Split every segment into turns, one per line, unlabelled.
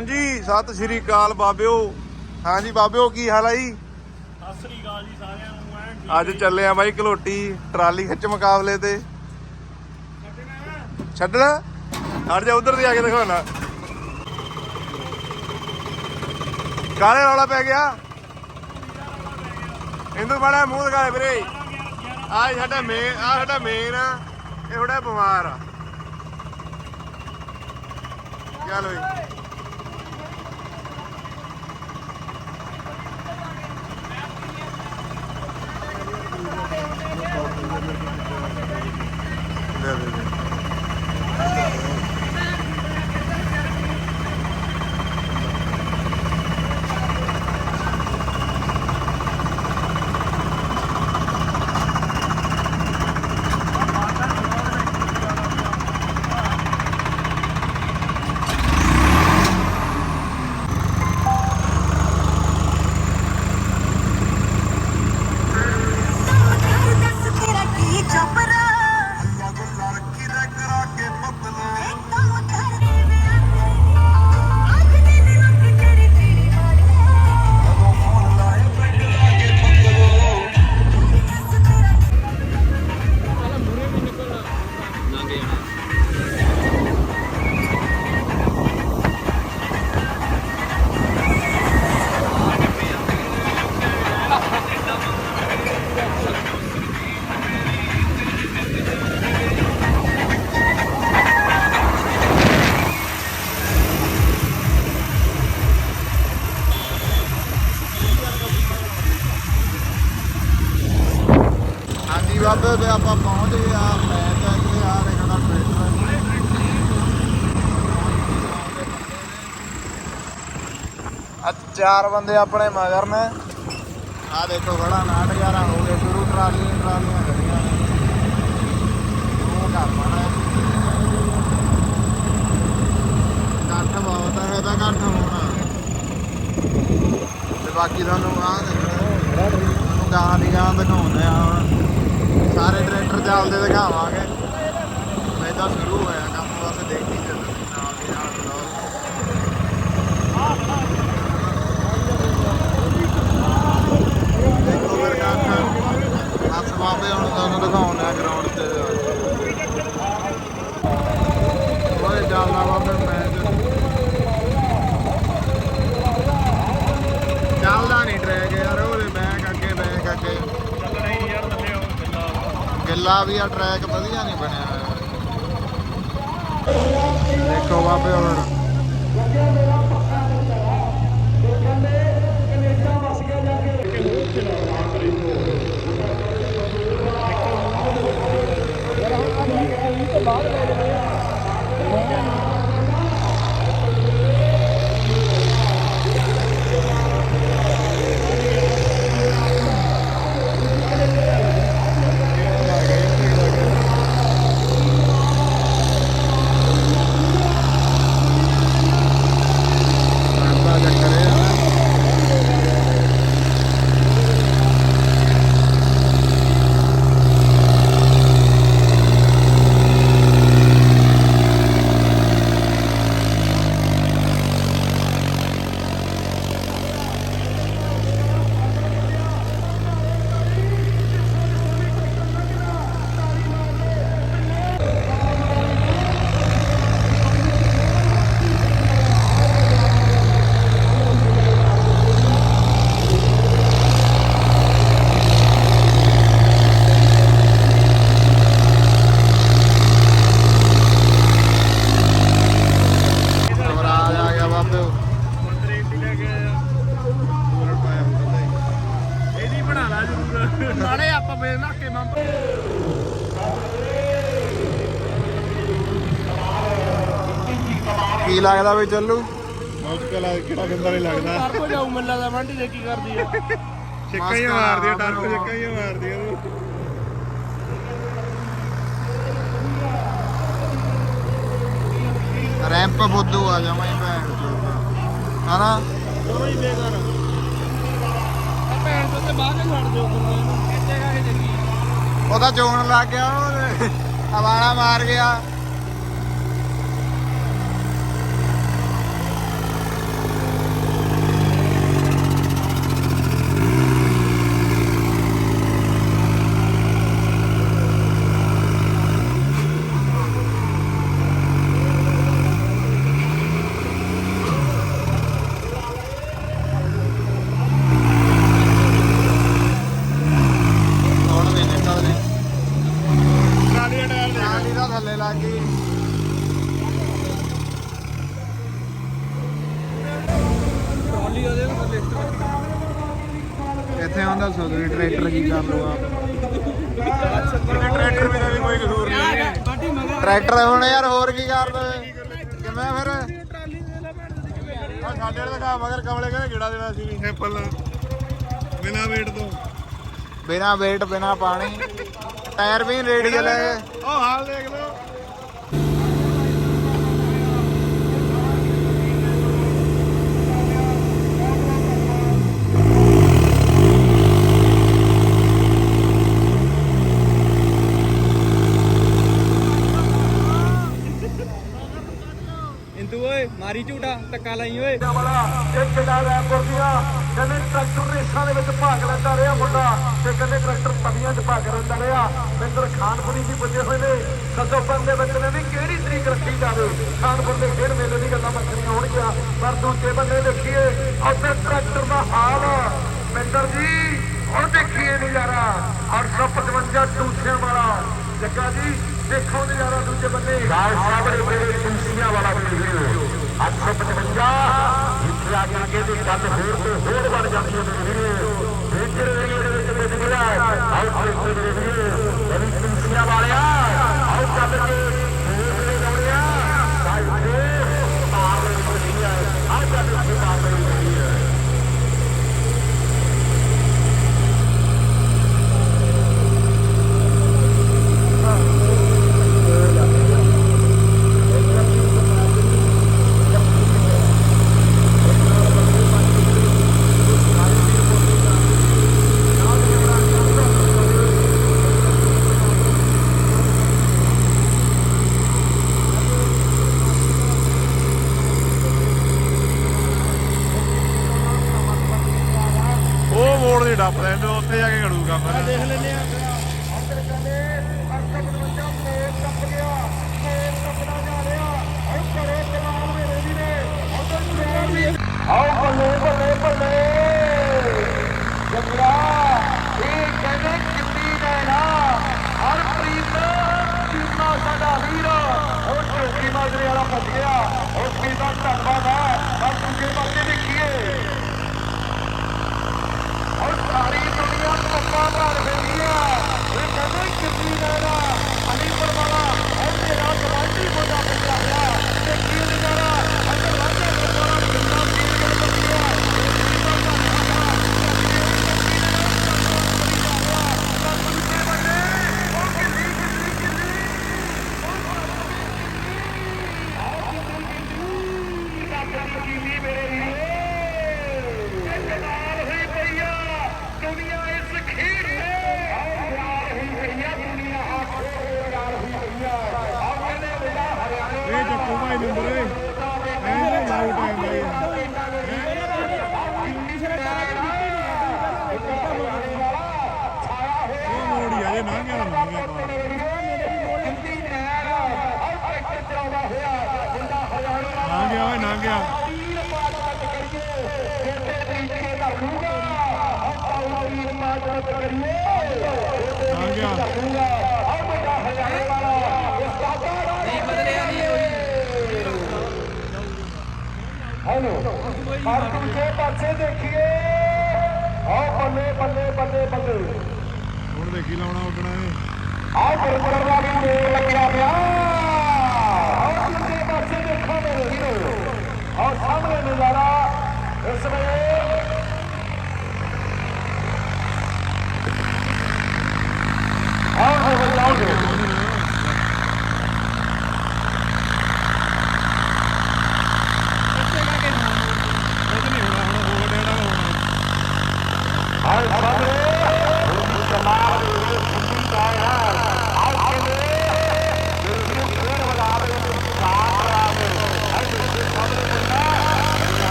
ਹਾਂਜੀ ਸਤਿ ਸ਼੍ਰੀ ਅਕਾਲ ਬਾਬਿਓ। ਹਾਂਜੀ ਬਾਬਿਓ ਕੀ ਹਾਲ ਆ ਜੀ?
ਸਤਿ ਸ੍ਰੀ ਅਕਾਲ ਜੀ ਸਾਰਿਆਂ ਨੂੰ ਐਨ
ਅੱਜ ਚੱਲੇ ਆ ਬਾਈ ਕਲੋਟੀ ਟਰਾਲੀ ਖਿੱਚ ਮੁਕਾਬਲੇ ਤੇ। ਛੱਡਣਾ? ਹਟ ਜਾ ਉਧਰ ਦੀ ਆ ਕੇ ਦਿਖਾਉਣਾ ਕਾਲੇ ਰੌਲਾ ਪੈ ਗਿਆ। ਇੰਦੂ ਬੜਾ ਮੂੰਹ ਦਿਖਾਏ ਵੀਰੇ। ਆ ਸਾਡਾ ਮੇਨ ਆ ਸਾਡਾ ਮੇਨ ਆ। ਇਹ ਥੋੜਾ ਬਿਮਾਰ ਆ। ਚੱਲ ਓਏ। ਹਾਂਜੀ ਤੇ ਆਪਾਂ ਪਹੁੰਚ ਗਏ ਆ ਮੈਚ ਆ ਕਿ ਆ ਦੇਖਣਾ ਟਰੈਕਟਰ ਆ ਚਾਰ ਬੰਦੇ ਆਪਣੇ ਮਗਰ ਨੇ। ਆ ਦੇਖੋ ਬੜਾ ਨਾਟ 11 ਹੋ ਗਏ, ਸ਼ੁਰੂ ਟਰਾਲੀਆਂ ਟਰਾਲੀਆਂ ਖੜੀਆਂ ਨੇ ਉਹ ਘਰ ਪਾਣਾ ਕੱਠ ਬਹੁਤ ਹੈ ਇਹਦਾ ਕੱਠ ਹੋਣਾ। ਤੇ ਬਾਕੀ ਤੁਹਾਨੂੰ ਆ ਦੇਖੋ, ਤੁਹਾਨੂੰ ਗਾਂ ਦੀ ਗਾਂ ਦਿਖਾਉਂਦੇ ਆ। ਹੁਣ ਸਾਰੇ ਟਰੈਕਟਰ ਚੱਲਦੇ ਦਿਖਾਵਾਂਗੇ। ਮੈਂ ਤਾਂ ਸ਼ੁਰੂ ਹੋਇਆ ਕੰਮ, ਬਸ ਦੇਖੀ ਚੱਲੋ। ਨਾਲ ਦੀ ਨਾਲ ਚਲਾਓ ਦੇਖੋ ਫਿਰ ਕੱਠ ਹੱਥ ਬਾਬੇ ਹੁਣ ਤੁਹਾਨੂੰ ਦਿਖਾਉਂਦੇ ਗਰਾਊਂਡ ਤੇ ਓਏ ਚੱਲਦਾ ਬਾਬੇ ਮੈਚ ਚੱਲਦਾ ਨਹੀਂ ਟਰੈਕ ਯਾਰ ਉਹਦੇ ਬੈਕ ਅੱਗੇ ਬੈਕ ਅੱਗੇ
ਚੱਲਣਾ ਹੀ ਯਾਰ ਥੱਲੇ ਉਹ ਗੱਲਾਂ
ਗਿੱਲਾ ਵੀ ਆ ਟਰੈਕ ਵਧੀਆ ਨਹੀਂ ਬਣਿਆ ਹੋਇਆ। ਦੇਖੋ ਬਾਬੇ ਹੁਣ। ਆਂਦਾ ਚੱਕਰ ਇਹ ਆ ਨਾ ਸਵਰਾਜ ਆ ਗਿਆ ਬਾਬੇ
ਮੰਦਰੇ ਵੀ ਲੈ ਕੇ ਆਇਆ ਇਹਦੀ ਬਣਾ ਲਾ ਜ਼ਰੂਰ ਨਾਲੇ ਆਪਾਂ ਬੇਰ ਨਾ ਕੇ ਮੰਮ
ਕੀ ਲੱਗਦਾ ਵੀ ਚੱਲੂ। ਮੁਸ਼ਕਲ ਆ ਕਿਹੜਾ ਗੰਦਾ ਨਹੀਂ ਲੱਗਦਾ।
ਟਰਬੋ ਜਾਊ ਮੱਲਾ ਦਾ ਮੰਡੀ ਦੇ ਕੀ ਕਰਦੀ ਆ।
ਛਿੱਕਾਂ ਹੀ ਮਾਰਦੀ ਆ ਟਰਬੋ ਛਿੱਕਾਂ ਹੀ ਮਾਰਦੀ ਆ ਰੈਂਪ ਬੁੱਧੂ ਆ ਜਾਵਾਂ ਹੀ ਭੈਣ ਚੋਦ ਹਨਾ?
ਦੋਨੋਂ ਹੀ ਬੇਕਾਰ ਆ। ਭੈਣ ਤੋਂ ਤੇ ਚ ਛੱਡ ਦਿਓ ਕਰਨਾ ਇਹਨੂੰ ਖਿੱਚੇਗਾ ਇਹ ਜੱਗੀ?
ਉਹਦਾ ਚੋਣ ਲੱਗ ਗਿਆ ਉਹਦੇ। ਹਵਾਣਾ ਮਾਰ ਗਿਆ।
ਟਰਾਲੀ ਉਹਦੇ
ਇੱਥੇ ਆਉਂਦਾ ਸੋ ਤੁਸੀਂ ਟਰੈਕਟਰ ਕੀ ਕਰ ਲੂਗਾ ਟਰੈਕਟਰ ਦਾ ਵੀ ਕੋਈ ਕਸੂਰ ਨਹੀਂ
ਮਗਾ
ਟਰੈਕਟਰ ਹੁਣ ਯਾਰ ਹੋਰ ਕੀ ਕਰ ਲਵੇ? ਕਿਵੇਂ ਫਿਰ?
ਲੈ
ਆ ਸਾਡੇ ਵਾਲੇ ਦਾ ਮਗਰ ਕਮਲੇ ਕਹਿੰਦੇ ਗੇੜਾ ਦੇਣਾ ਸੀ ਸਿੰਪਲ ਬਿਨਾ ਵੇਟ ਤੋਂ। ਬਿਨਾ ਵੇਟ ਬਿਨਾ ਪਾਣੀ। ਟਾਇਰ ਵੀ ਰੇਡੀਅਲ ਹੈ ਉਹ ਹਾਲ ਦੇਖ ਲਓ
ਇੰਦੂ ਓਏ ਮਾਰੀ ਝੂਟਾ ਧੱਕਾ ਲਾਈ ਓਏ
ਵਾਲਾ ਇੱਕ ਨਾਲ ਰੈਪਰ ਦੀਆਂ ਕਹਿੰਦੇ ਟਰੈਕਟਰ ਰੇਸਾਂ ਦੇ ਵਿੱਚ ਭਾਗ ਲੈਂਦਾ ਰਿਹਾ ਮੁੰਡਾ ਤੇ ਕਹਿੰਦੇ ਟਰੈਕਟਰ ਤਵੀਆਂ 'ਚ ਭਾਗ ਲੈਂਦਾ ਰਿਹਾ। ਮਿੰਦਰ ਖਾਨਪੁਰੀ ਜੀ ਪੁੱਜੇ ਹੋਏ ਨੇ। ਸੱਦੋਪਨ ਦੇ ਵਿੱਚ ਨੇ ਵੀ ਕਿਹੜੀ ਤਰੀਕ ਰੱਖੀ ਜਾਵੇ? ਖਾਨਪੁਰ ਦੇ ਖੇਡ ਮੇਲੇ ਦੀ ਗੱਲਾਂ ਵੱਖਰੀਆਂ ਹੋਣਗੀਆਂ। ਪਰ ਦੂਜੇ ਬੰਦੇ ਦੇਖੀਏ, ਉੱਥੇ ਟਰੈਕਟਰ ਦਾ ਹਾਲ ਮਿੰਦਰ ਜੀ ਉਹ ਦੇਖੀਏ ਨਜ਼ਾਰਾ। 855 ਟੂਸਿਆਂ ਵਾਲਾ। ਜੱਗਾ ਜੀ, ਦੇਖੋ ਨਜ਼ਾਰਾ ਦੂਜੇ ਬੰਦੇ ਗਾਲ ਸਾਹਮਣੇ ਮੇਰੇ ਟੂਸਿਆਂ ਵਾਲਾ ਵੀਡੀਓ। 855 ਇੱਥੇ ਆ ਕੇ ਕਹਿੰਦੇ ਗੱਲ ਹੋਰ ਤੋਂ ਹੋਰ ਬਣ ਜਾਂਦੀ ਹੈ। ਮੇਰੇ ਵੀਡੀਓ ਫੇਚਰ ਏਰੀਆ ਦੇ ਵਿੱਚ ਮਿਲ ਗਿਆ। ਦੇ ਵੀਡੀਓ ਬੜੀ ਟੂਸਿਆਂ ਵਾਲਿਆ ਆਓ ਚੱਲ ਕੇ ਹੋਰ ਦੇ ਲਾਉਣਿਆ ਸਾਈਡ ਤੇ ਮਾਰ ਲਈ ਬਣੀ ਹੈ ਆ ਚੱਲ ਕੇ ਮਾਰ ਲਈ ਬਣੀ ਹੈ
ਉਹ ਮੋੜ ਦੀ ਡੱਪ ਲੈਂਦੇ ਉੱਥੇ ਜਾ ਕੇ ਖੜੂਗਾ ਮੈਂ
ਦੇਖ ਲੈਨੇ ਆ
ਆਓ ਬੱਲੇ ਬੱਲੇ ਬੱਲੇ ਜੰਗਲਾ ਇਹ ਕਹਿੰਦੇ ਕਿੰਨੀ ਨੈਣਾ ਹਰਪ੍ਰੀਤ ਚੀਮਾ ਸਾਡਾ ਵੀਰ ਉਹ ਚੌਕੀ ਮਾਜਰੇ ਵਾਲਾ ਫਸ ਗਿਆ। ਉਸ ਵੀ ਦਾ ਧੰਨਵਾਦ ਹੈ। ਪਰ ਦੂਜੇ ਪਾਸੇ ਦੇਖੀਏ। ਔਰ ਸਾਰੀ ਦੁਨੀਆ ਧੱਕਾ ਮਾਰ ਰਹੀ ਹੈ। ਇਹ ਕਹਿੰਦੇ ਕਿੰਨੀ ਨੈਣਾ ਅਲੀਪੁਰ ਵਾਲਾ ਉਹ ਮੇਰਾ ਗਵਾਂਢੀ ਬੋਦਾ ਪਿਆ ਹੋਇਆ। ਦੇਖੀਏ ਨਜ਼ਾਰਾ। ਅੰਦਰ ਵਾਂਝੇ ਲੋਕਾਂ ਦਾ ਕਿੰਨਾ ਪੀਰ ਗੱਲ ਬੱਤੀ ਹੈ ਦੁਨੀਆ ਇਸ ਖੇਡ
ਇਹ ਚੱਕੂ ਭਾਈ ਨੰਬਰ ਏ ਐਂ ਲਾਉ ਟਾਈਮ ਬਾਈ ਉਹ ਮੋੜੀ ਆ ਜੇ ਨਾ ਗਿਆ ਨਾ ਗਿਆ ਨਾ ਗਿਆ ਓਏ ਨਾ ਗਿਆ ਨਾ ਗਿਆ
ਨਹੀਂ ਬਦਲਿਆ ਨਹੀਂ
ਹੈਲੋ ਪਰ ਦੂਜੇ ਪਾਸੇ ਦੇਖੀਏ। ਆਹ ਬੱਲੇ ਬੱਲੇ ਬੱਲੇ ਬੱਲੇ।
ਹੁਣ ਦੇਖੀ ਲਾਉਣਾ ਉੱਡਣਾ ਏ
ਆਹ ਗੁਰਪੁਰਬ ਦਾ ਵੀ ਮੇਲ ਲੱਗਿਆ ਪਿਆ। ਆਹ ਦੂਜੇ ਪਾਸੇ ਦੇਖੋ ਮੇਰੇ ਵੀਰੋ। ਆਹ ਸਾਹਮਣੇ ਨਜ਼ਾਰਾ ਇਸ ਵੇਲੇ। ਆਹ ਹੋ ਜਾਓਗੇ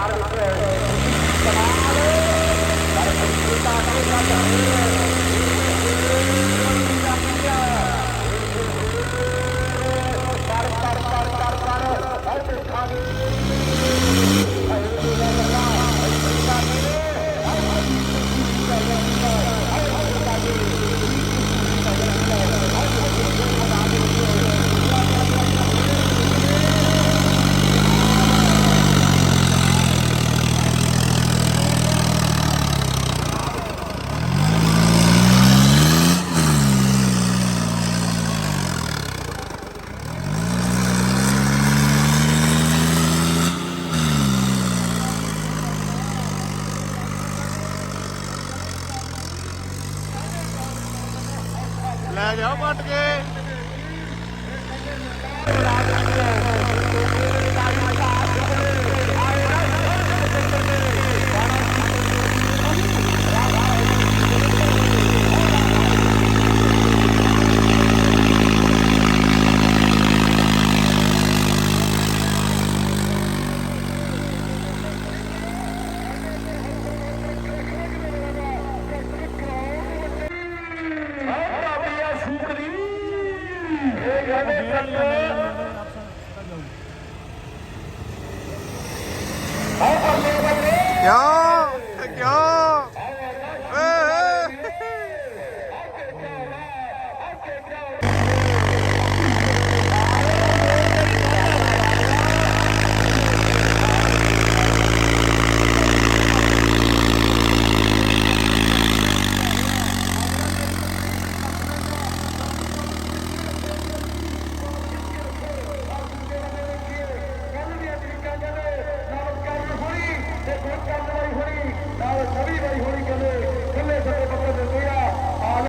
ਲੈ
ਜਾਓ ਪੱਟ ਕੇ ദേവപാട്ടിക്ക്